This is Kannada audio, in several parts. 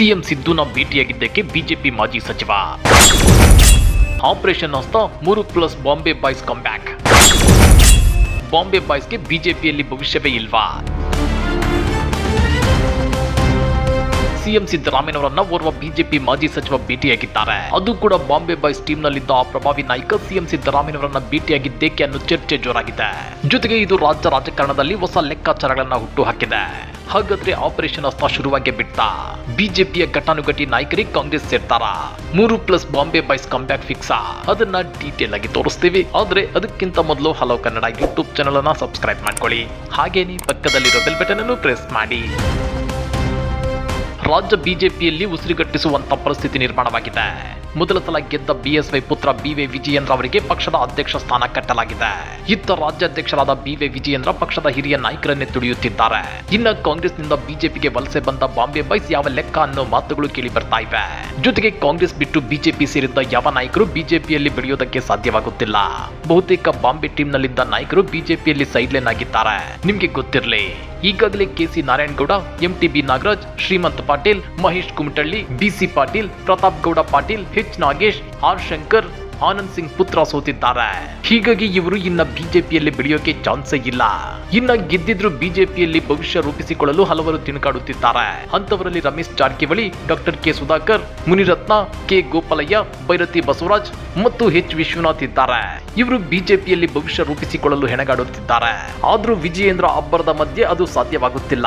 ಸಿಎಂ ಸಿದ್ದುನ ಭೇಟಿಯಾಗಿದ್ದಕ್ಕೆ ಬಿಜೆಪಿ ಮಾಜಿ ಸಚಿವ. ಆಪರೇಷನ್ ಹಸ್ತ ಮೂರು plus Bombay boys back Bombay ಬಾಯ್ಸ್ಗೆ ಬಿಜೆಪಿಯಲ್ಲಿ ಭವಿಷ್ಯವೇ ಇಲ್ವಾ? ಸಿಎಂ ಸಿದ್ದರಾಮಯ್ಯನವರನ್ನ ಓರ್ವ ಬಿಜೆಪಿ ಮಾಜಿ ಸಚಿವ ಭೇಟಿಯಾಗಿದ್ದಾರೆ. ಅದು ಕೂಡ ಬಾಂಬೆ ಬಾಯ್ಸ್ ಟೀಮ್ ನಲ್ಲಿದ್ದ ಆ ಪ್ರಭಾವಿ ನಾಯಕ ಸಿಎಂ ಸಿದ್ದರಾಮಯ್ಯನವರನ್ನ ಭೇಟಿಯಾಗಿದ್ದೇಕೆ ಅನ್ನೋ ಚರ್ಚೆ ಜೋರಾಗಿದೆ. ಜೊತೆಗೆ ಇದು ರಾಜ್ಯ ರಾಜಕಾರಣದಲ್ಲಿ ಹೊಸ ಲೆಕ್ಕಾಚಾರಗಳನ್ನ ಹುಟ್ಟು ಹಾಕಿದೆ. ಹಾಗಾದ್ರೆ ಆಪರೇಷನ್ ಅಸ್ತ ಶುರುವಾಗಿ ಬಿಟ್ಟ. ಬಿಜೆಪಿಯ ಘಟಾನುಘಟಿ ನಾಯಕರಿಗೆ ಕಾಂಗ್ರೆಸ್ ಸೇರ್ತಾರ. ಮೂರು ಪ್ಲಸ್ ಬಾಂಬೆ ಬಾಯ್ಸ್ ಕಂಬ್ಯಾಕ್ ಫಿಕ್ಸಾ ಅದನ್ನ ಡೀಟೇಲ್ ಆಗಿ ತೋರಿಸ್ತೀವಿ. ಆದ್ರೆ ಅದಕ್ಕಿಂತ ಮೊದಲು ಹಲೋ ಕನ್ನಡ ಯೂಟ್ಯೂಬ್ ಚಾನಲ್ ಅನ್ನ ಸಬ್ಸ್ಕ್ರೈಬ್ ಮಾಡ್ಕೊಳ್ಳಿ. ಹಾಗೇನೆ ಪಕ್ಕದಲ್ಲಿರೋ ಬೆಲ್ ಬಟನ್ ಅನ್ನು ಪ್ರೆಸ್ ಮಾಡಿ. ರಾಜ್ಯ ಬಿಜೆಪಿಯಲ್ಲಿ ಉಸಿರುಗಟ್ಟಿಸುವಂತ ಪರಿಸ್ಥಿತಿ ನಿರ್ಮಾಣವಾಗಿದೆ. ಮೊದಲ ಸಲ ಗೆದ್ದ ಬಿಎಸ್ವೈ ಪುತ್ರ ಬಿವೈ ವಿಜಯೇಂದ್ರ ಅವರಿಗೆ ಪಕ್ಷದ ಅಧ್ಯಕ್ಷ ಸ್ಥಾನ ಕಟ್ಟಲಾಗಿದೆ. ಇತ್ತ ರಾಜ್ಯಾಧ್ಯಕ್ಷರಾದ ಬಿವೈ ವಿಜಯೇಂದ್ರ ಪಕ್ಷದ ಹಿರಿಯ ನಾಯಕರನ್ನೇ ತುಳಿಯುತ್ತಿದ್ದಾರೆ. ಇನ್ನ ಕಾಂಗ್ರೆಸ್ನಿಂದ ಬಿಜೆಪಿಗೆ ವಲಸೆ ಬಂದ ಬಾಂಬೆ ಬೈಸ್ ಯಾವ ಲೆಕ್ಕ ಅನ್ನೋ ಮಾತುಗಳು ಕೇಳಿ ಬರ್ತಾ ಇವೆ. ಜೊತೆಗೆ ಕಾಂಗ್ರೆಸ್ ಬಿಟ್ಟು ಬಿಜೆಪಿ ಸೇರಿದ್ದ ಯಾವ ನಾಯಕರು ಬಿಜೆಪಿಯಲ್ಲಿ ಬೆಳೆಯೋದಕ್ಕೆ ಸಾಧ್ಯವಾಗುತ್ತಿಲ್ಲ. ಬಹುತೇಕ ಬಾಂಬೆ ಟೀಮ್ನಲ್ಲಿದ್ದ ನಾಯಕರು ಬಿಜೆಪಿಯಲ್ಲಿ ಸೈಡ್ಲೈನ್ ಆಗಿದ್ದಾರೆ. ನಿಮ್ಗೆ ಗೊತ್ತಿರಲಿ. ಈಗಾಗಲೇ KC Narayanagowda MTB Nagaraj, Shrimant Patil, Mahesh Kumatalli BC Patil, Pratap Gowda Patil H Nagesh, R Shankar Anand Singh ಪುತ್ರ ಸೋತಿದ್ದಾರೆ. ಹೀಗಾಗಿ ಇವರು ಇನ್ನ ಬಿಜೆಪಿಯಲ್ಲಿ ಬೆಳೆಯೋಕೆ ಚಾನ್ಸೇ ಇಲ್ಲ. ಇನ್ನ ಗೆದ್ದಿದ್ರು ಬಿಜೆಪಿಯಲ್ಲಿ ಭವಿಷ್ಯ ರೂಪಿಸಿಕೊಳ್ಳಲು ಹಲವರು ತಿಣುಕಾಡುತ್ತಿದ್ದಾರೆ. ಅಂತವರಲ್ಲಿ Ramesh Jarkiholi, doctor K Sudhakar, Munirathna, K Gopalaiah, Byrathi Basavaraj ಮತ್ತು ಎಚ್ ವಿಶ್ವನಾಥ್ ಇದ್ದಾರೆ. ಇವರು ಬಿಜೆಪಿಯಲ್ಲಿ ಭವಿಷ್ಯ ರೂಪಿಸಿಕೊಳ್ಳಲು ಹೆಣಗಾಡುತ್ತಿದ್ದಾರೆ. ಆದ್ರೂ ವಿಜಯೇಂದ್ರ ಅಬ್ಬರದ ಮಧ್ಯೆ ಅದು ಸಾಧ್ಯವಾಗುತ್ತಿಲ್ಲ.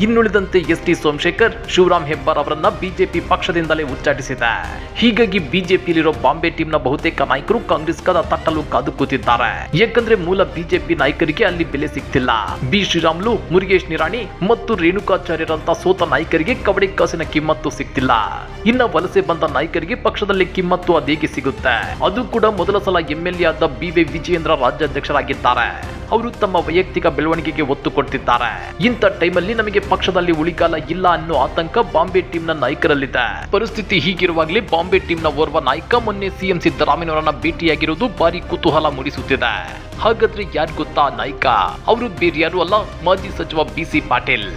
ಇನ್ನುಳಿದಂತೆ ಎಸ್ ಟಿ ಸೋಮಶೇಖರ್, ಶಿವರಾಮ್ ಹೆಬ್ಬಾರ್ ಅವರನ್ನ ಬಿಜೆಪಿ ಪಕ್ಷದಿಂದಲೇ ಉಚ್ಚಾಟಿಸಿದೆ. ಹೀಗಾಗಿ ಬಿಜೆಪಿಯಲ್ಲಿರೋ ಬಾಂಬೆ ಟೀಮ್ನ ಬಹುತೇಕ ನಾಯಕರು ಕಾಂಗ್ರೆಸ್ ಕದ ತಟ್ಟಲು ಕಾದು ಕೂತಿದ್ದಾರೆ ಯಾಕಂದ್ರೆ ಮೂಲ ಬಿಜೆಪಿ ನಾಯಕರಿಗೆ ಅಲ್ಲಿ ಬೆಲೆ ಸಿಗ್ತಿಲ್ಲ. ಬಿ. ಶ್ರೀರಾಮ್ಲು, ಮುರುಗೇಶ್ ನಿರಾಣಿ ಮತ್ತು ರೇಣುಕಾಚಾರ್ಯರಂತ ಸೋತ ನಾಯಕರಿಗೆ ಕಬಡ್ಡಿ ಕಾಸಿನ ಕಿಮ್ಮತ್ತು ಸಿಗ್ತಿಲ್ಲ. ಇನ್ನ ವಲಸೆ ಬಂದ ನಾಯಕರಿಗೆ ಪಕ್ಷದಲ್ಲಿ ಕಿಮ್ಮತ್ತು ಅದೇಗೆ ಸಿಗುತ್ತೆ. ಅದು ಕೂಡ ಮೊದಲ ಸಲ ಎಂಎಲ್ಎ ಆದ ಬಿ ವಿಜಯೇಂದ್ರ ರಾಜ್ಯಾಧ್ಯಕ್ಷರಾಗಿದ್ದಾರೆ. ಅವರು ತಮ್ಮ ವೈಯಕ್ತಿಕ ಬೆಳವಣಿಗೆಗೆ ಒತ್ತು ಕೊಡ್ತಿದ್ದಾರೆ. ಇಂಥ ಟೈಮಲ್ಲಿ ನಮಗೆ ಪಕ್ಷದಲ್ಲಿ ಉಳಿಗಾಲ ಇಲ್ಲ ಅನ್ನೋ ಆತಂಕ ಬಾಂಬೆ ಟೀಮ್ನ ನಾಯಕರಲ್ಲಿದೆ. ಪರಿಸ್ಥಿತಿ ಹೀಗಿರುವಾಗಲೇ ಬಾಂಬೆ ಟೀಮ್ನ ಓರ್ವ ನಾಯಕ ಮೊನ್ನೆ ಸಿಎಂ ಸಿದ್ದರಾಮಯ್ಯವರನ್ನ ಭೇಟಿಯಾಗಿರುವುದು ಭಾರಿ ಕುತೂಹಲ ಮೂಡಿಸುತ್ತಿದೆ. ಹಾಗಾದ್ರೆ ಯಾರು ಗೊತ್ತಾ ನಾಯಕ? ಅವರು ಬೇರ್ಯಾರು ಅಲ್ಲ, ಮಾಜಿ ಸಚಿವ ಬಿಸಿ ಪಾಟೀಲ್.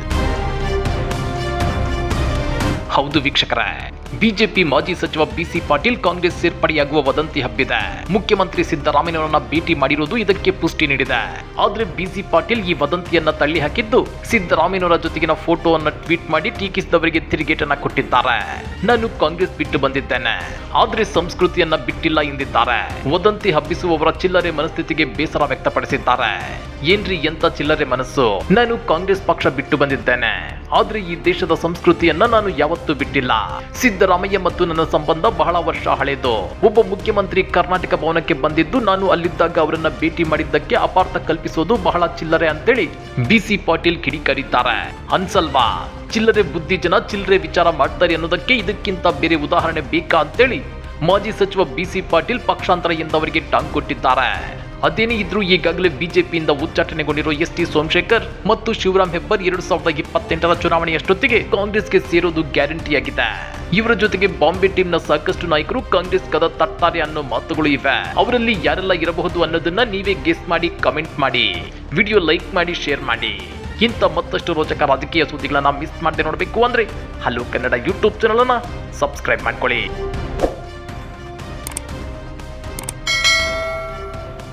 ಹೌದು ವೀಕ್ಷಕರೇ ಬಿಜೆಪಿ ಮಾಜಿ ಸಚಿವ ಬಿಸಿ ಪಾಟೀಲ್ ಕಾಂಗ್ರೆಸ್ ಸೇರ್ಪಡೆಯಾಗುವ ವದಂತಿ ಹಬ್ಬಿದೆ. ಮುಖ್ಯಮಂತ್ರಿ ಸಿದ್ದರಾಮಯ್ಯನವರನ್ನ ಭೇಟಿ ಮಾಡಿರುವುದು ಇದಕ್ಕೆ ಪುಷ್ಟಿ ನೀಡಿದೆ. ಆದ್ರೆ ಬಿಸಿ ಪಾಟೀಲ್ ಈ ವದಂತಿಯನ್ನ ತಳ್ಳಿ ಹಾಕಿದ್ದು ಸಿದ್ದರಾಮಯ್ಯನವರ ಜೊತೆಗಿನ ಫೋಟೋವನ್ನ ಟ್ವೀಟ್ ಮಾಡಿ ಟೀಕಿಸಿದವರಿಗೆ ತಿರುಗೇಟನ್ನ ಕೊಟ್ಟಿದ್ದಾರೆ. ನಾನು ಕಾಂಗ್ರೆಸ್ ಬಿಟ್ಟು ಬಂದಿದ್ದೇನೆ. ಆದ್ರೆ ಸಂಸ್ಕೃತಿಯನ್ನ ಬಿಟ್ಟಿಲ್ಲ ಎಂದಿದ್ದಾರೆ. ವದಂತಿ ಹಬ್ಬಿಸುವವರ ಚಿಲ್ಲರೆ ಮನಸ್ಥಿತಿಗೆ ಬೇಸರ ವ್ಯಕ್ತಪಡಿಸಿದ್ದಾರೆ. ಏನ್ರಿ ಎಂತ ಚಿಲ್ಲರೆ ಮನಸ್ಸು? ನಾನು ಕಾಂಗ್ರೆಸ್ ಪಕ್ಷ ಬಿಟ್ಟು ಬಂದಿದ್ದೇನೆ. ಆದ್ರೆ ಈ ದೇಶದ ಸಂಸ್ಕೃತಿಯನ್ನ ನಾನು ಯಾವತ್ತೂ ಬಿಟ್ಟಿಲ್ಲ. ಸಿದ್ದರಾಮಯ್ಯ ಮತ್ತು ನನ್ನ ಸಂಬಂಧ ಬಹಳ ವರ್ಷ ಹಳೆದು. ಒಬ್ಬ ಮುಖ್ಯಮಂತ್ರಿ ಕರ್ನಾಟಕ ಭವನಕ್ಕೆ ಬಂದಿದ್ದು ನಾನು ಅಲ್ಲಿದ್ದಾಗ ಅವರನ್ನ ಭೇಟಿ ಮಾಡಿದ್ದಕ್ಕೆ ಅಪಾರ್ಥ ಕಲ್ಪಿಸೋದು ಬಹಳ ಚಿಲ್ಲರೆ ಅಂತೇಳಿ ಬಿಸಿ ಪಾಟೀಲ್ ಕಿಡಿ ಕರೀತಾರೆ ಅನ್ಸಲ್ವಾ? ಚಿಲ್ಲರೆ ಬುದ್ಧಿ ಜನ ಚಿಲ್ಲರೆ ವಿಚಾರ ಮಾಡ್ತಾರೆ ಅನ್ನೋದಕ್ಕೆ ಇದಕ್ಕಿಂತ ಬೇರೆ ಉದಾಹರಣೆ ಬೇಕಾ ಅಂತೇಳಿ ಮಾಜಿ ಸಚಿವ ಬಿಸಿ ಪಾಟೀಲ್ ಪಕ್ಷಾಂತರ ಎಂದವರಿಗೆ ಟಾಂಗ್ ಕೊಟ್ಟಿದ್ದಾರೆ. ಅದೇನೇ ಇದ್ರೂ ಈಗಾಗಲೇ ಬಿಜೆಪಿಯಿಂದ ಉಚ್ಚಾಟನೆಗೊಂಡಿರುವ ಎಸ್ ಟಿ ಸೋಮಶೇಖರ್ ಮತ್ತು ಶಿವರಾಮ್ ಹೆಬ್ಬರ್ ಎರಡು ಸಾವಿರದ ಇಪ್ಪತ್ತೆಂಟರ ಚುನಾವಣೆಯಷ್ಟೊತ್ತಿಗೆ ಕಾಂಗ್ರೆಸ್ಗೆ ಸೇರೋದು ಗ್ಯಾರಂಟಿಯಾಗಿದೆ. ಇವರ ಜೊತೆಗೆ ಬಾಂಬೆ ಟೀಮ್ನ ಸಾಕಷ್ಟು ನಾಯಕರು ಕಾಂಗ್ರೆಸ್ ಕದ ತಟ್ತಾರೆ ಅನ್ನೋ ಮಾತುಗಳು ಇವೆ. ಅವರಲ್ಲಿ ಯಾರೆಲ್ಲ ಇರಬಹುದು ಅನ್ನೋದನ್ನ ನೀವೇ ಗೆಸ್ ಮಾಡಿ, ಕಮೆಂಟ್ ಮಾಡಿ. ವಿಡಿಯೋ ಲೈಕ್ ಮಾಡಿ, ಶೇರ್ ಮಾಡಿ. ಇಂಥ ಮತ್ತಷ್ಟು ರೋಚಕ ರಾಜಕೀಯ ಸುದ್ದಿಗಳನ್ನ ಮಿಸ್ ಮಾಡದೆ ನೋಡಬೇಕು ಅಂದ್ರೆ ಹಲೋ ಕನ್ನಡ ಯೂಟ್ಯೂಬ್ ಚಾನಲ್ ಅನ್ನ ಸಬ್ಸ್ಕ್ರೈಬ್ ಮಾಡ್ಕೊಳ್ಳಿ.